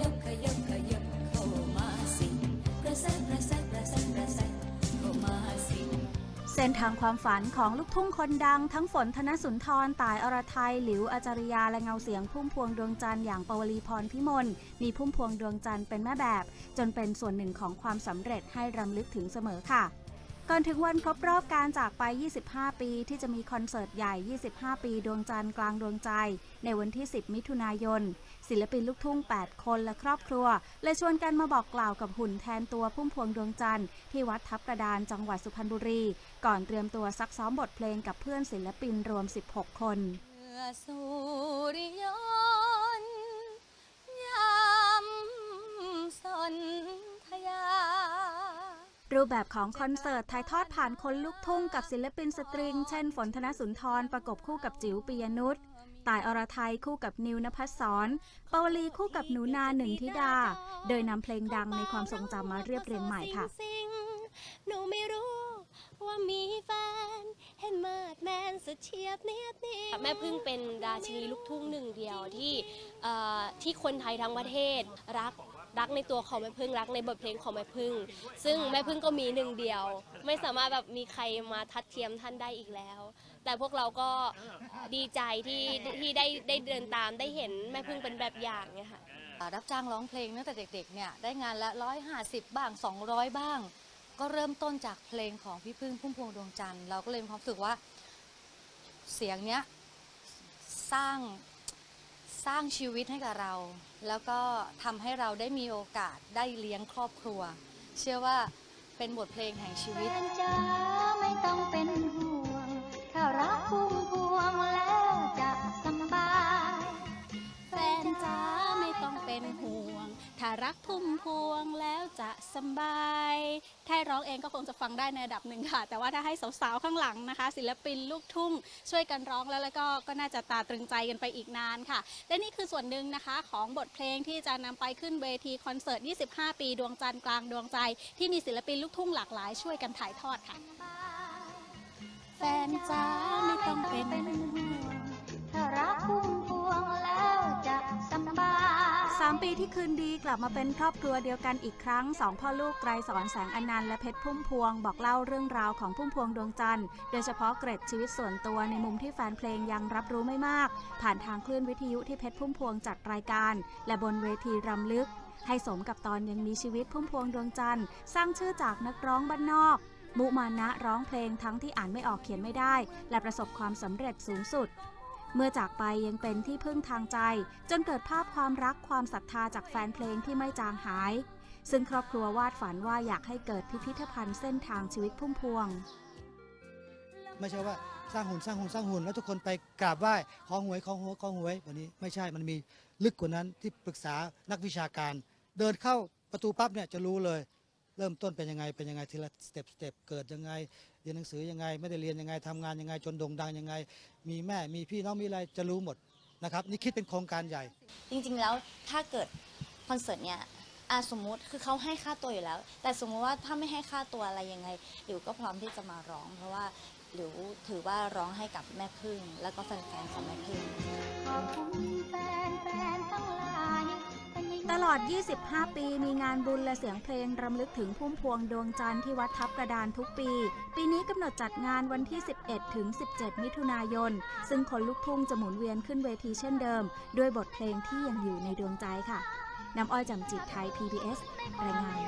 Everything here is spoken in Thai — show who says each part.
Speaker 1: ยับขยับขยับเข้ามาสิกระแสกระแสกระแสกระแสเข้ามาสิ
Speaker 2: เส้นทางความฝันของลูกทุ่งคนดัง ทั้งฝนธนสุนทรตายอรไทยหลิวอาจารยาและเงาเสียงพุ่มพวงดวงจันทร์อย่างปวลีพรพิมลมีพุ่มพวงดวงจันทร์เป็นแม่แบบ จนเป็นส่วนหนึ่งของความสำเร็จให้รำลึกถึงเสมอค่ะ ก่อนถึงวันครบรอบการจากไป 25 ปี ที่จะมีคอนเสิร์ตใหญ่ 25 ปีดวงจันทร์กลางดวงใจ ในวันที่ 10 มิถุนายน ศิลปินลูกทุ่ง 8 คนและครอบครัวเลยชวนกันมาบอกกล่าวกับหุ่นแทนตัวพุ่มพวงดวงจันทร์ที่วัดทับกระดานจังหวัดสุพรรณบุรี ก่อนเตรียมตัวซักซ้อมบทเพลงกับเพื่อนศิลปินรวม 16 คน
Speaker 1: เอสุริย
Speaker 2: รูปแบบของคอนเสิร์ตถ่ายทอดผ่านคนลูกทุ่งกับศิลปินสตริง เช่น ฝนธนสุนทรประกบคู่กับจิ๋วปียนุชตายอรไทยคู่กับนิวนภัสสรปวลีคู่กับหนูนาหนึ่งธิดา โดยนำเพลงดังในความทรงจำมาเรียบเรียงใหม่ค่ะ
Speaker 3: สิ่งๆหนูไม่รู้ว่ามีแฟนเห็นมาดแมนสุดเฉียบเนียบนิ่ง
Speaker 4: แม่พึ่งเป็นราชินีลูกทุ่งหนึ่งเดียวที่เอ่อที่คนไทยทั้งประเทศรัก รักในตัวของแม่พึ่งรักในบทเพลงของแม่พึ่ง ซึ่งแม่พึ่งก็มีหนึ่งเดียว ไม่สามารถแบบมีใครมาทัดเทียมท่านได้อีกแล้ว แต่พวกเราก็ดีใจที่ที่ได้ได้เดินตามได้เห็นแม่พึ่งเป็นแบบอย่างเนี่ยค่ะ
Speaker 5: รับจ้างร้องเพลงตั้งแต่เด็กๆเนี่ยได้งานละร้อยห้าสิบบ้าง 200 บ้าง ก็เริ่มต้นจากเพลงของพี่พึ่งพุ่มพวงดวงจันทร์เราก็เลยมีความรู้สึกว่าเสียงเนี้ยสร้าง สร้างชีวิตให้กับเรา แล้วก็ทำให้เราได้มีโอกาสได้เลี้ยงครอบครัว เชื่อว่าเป็นบทเพลงแห่งชีวิต
Speaker 3: จ้าไม่ต้องเป็นห่วง ถ้ารักพุ่มพวงแล้วจะสบาย
Speaker 6: แฟนจ้าไม่ต้องเป็นห่วง ถ้ารักพุ่มพวงแล้วจะสบาย ร้องเองก็คงจะฟังได้ในระดับหนึ่งค่ะ แต่ว่าถ้าให้สาวๆข้างหลังนะคะ ศิลปินลูกทุ่งช่วยกันร้องแล้วแล้วก็ก็น่าจะตาตรึงใจกันไปอีกนานค่ะ และนี่คือส่วนหนึ่งนะคะของบทเพลงที่จะนำไปขึ้นเวทีคอนเสิร์ต 25 ปีดวงจันทร์กลางดวงใจ ที่มีศิลปินลูกทุ่งหลากหลายช่วยกันถ่ายทอดค่ะ แฟนจ้าไม่ต้องเป็นห่วง
Speaker 3: ถ้ารักพุ่ม
Speaker 2: 3 ปีที่คืนดีกลับมาเป็นครอบครัวเดียวกันอีกครั้งสองพ่อลูกไกรสอนแสงอนันต์และเพชรพุ่มพวง บอกเล่าเรื่องราวของพุ่มพวงดวงจันทร์ โดยเฉพาะเกร็ดชีวิตส่วนตัวในมุมที่แฟนเพลงยังรับรู้ไม่มาก ผ่านทางคลื่นวิทยุที่เพชรพุ่มพวงจัดรายการ และบนเวทีรำลึก ให้สมกับตอนยังมีชีวิตพุ่มพวงดวงจันทร์ สร้างชื่อจากนักร้องบ้านนอก มุมานะร้องเพลงทั้งที่อ่านไม่ออกเขียนไม่ได้ และประสบความสำเร็จสูงสุด เมื่อจากไปยังเป็นที่พึ่งทางใจ จนเกิดภาพความรักความศรัทธาจากแฟนเพลงที่ไม่จางหาย ซึ่งครอบครัววาดฝันว่าอยากให้เกิดพิพิธภัณฑ์เส้นทางชีวิตพุ่มพวง
Speaker 7: ไม่ใช่ว่าสร้างหุ่นสร้างหุ่นสร้างหุ่นแล้วทุกคนไปกราบไหว้ขอหวยขอหวยขอหวยวันนี้ไม่ใช่มันมีลึกกว่านั้นที่ปรึกษานักวิชาการ เดินเข้าประตูปั๊บเนี่ยจะรู้เลย เริ่มต้นเป็นยังไงเป็นยังไงทีละสเต็ปสเต็ปเกิดยังไง รียนหนังสือยังไง ไม่ได้เรียนยังไงทำงานยังไงจนโด่งดังยังไง มีแม่มีพี่น้องมีอะไรจะรู้หมดนะครับนี่คิดเป็นโครงการใหญ่
Speaker 8: จริงๆแล้วถ้าเกิดคอนเสิร์ตเนี่ยอสมมุติคือเขาให้ค่าตัวอยู่แล้ว แต่สมมุติว่าถ้าไม่ให้ค่าตัวอะไรยังไงหลิวก็พร้อมที่จะมาร้อง เพราะว่าหลิวถือว่าร้องให้กับแม่พึ่ง แล้วก็แฟนๆของแม่พึ่ง
Speaker 3: ขอบคุณแฟนๆทั้งหลายเป็นยังไง
Speaker 2: ตลอด 25 ปี มีงานบุญและเสียงเพลงรำลึกถึงพุ่มพวงดวงจันทร์ที่วัดทับกระดานทุกปี ปีนี้กำหนดจัดงานวันที่ 11 ถึง 17 มิถุนายน ซึ่งคนลุกทุ่งจะหมุนเวียนขึ้นเวทีเช่นเดิม ด้วยบทเพลงที่ยังอยู่ในดวงใจค่ะ น้ำอ้อยจำจิตไทย PBS รายงาน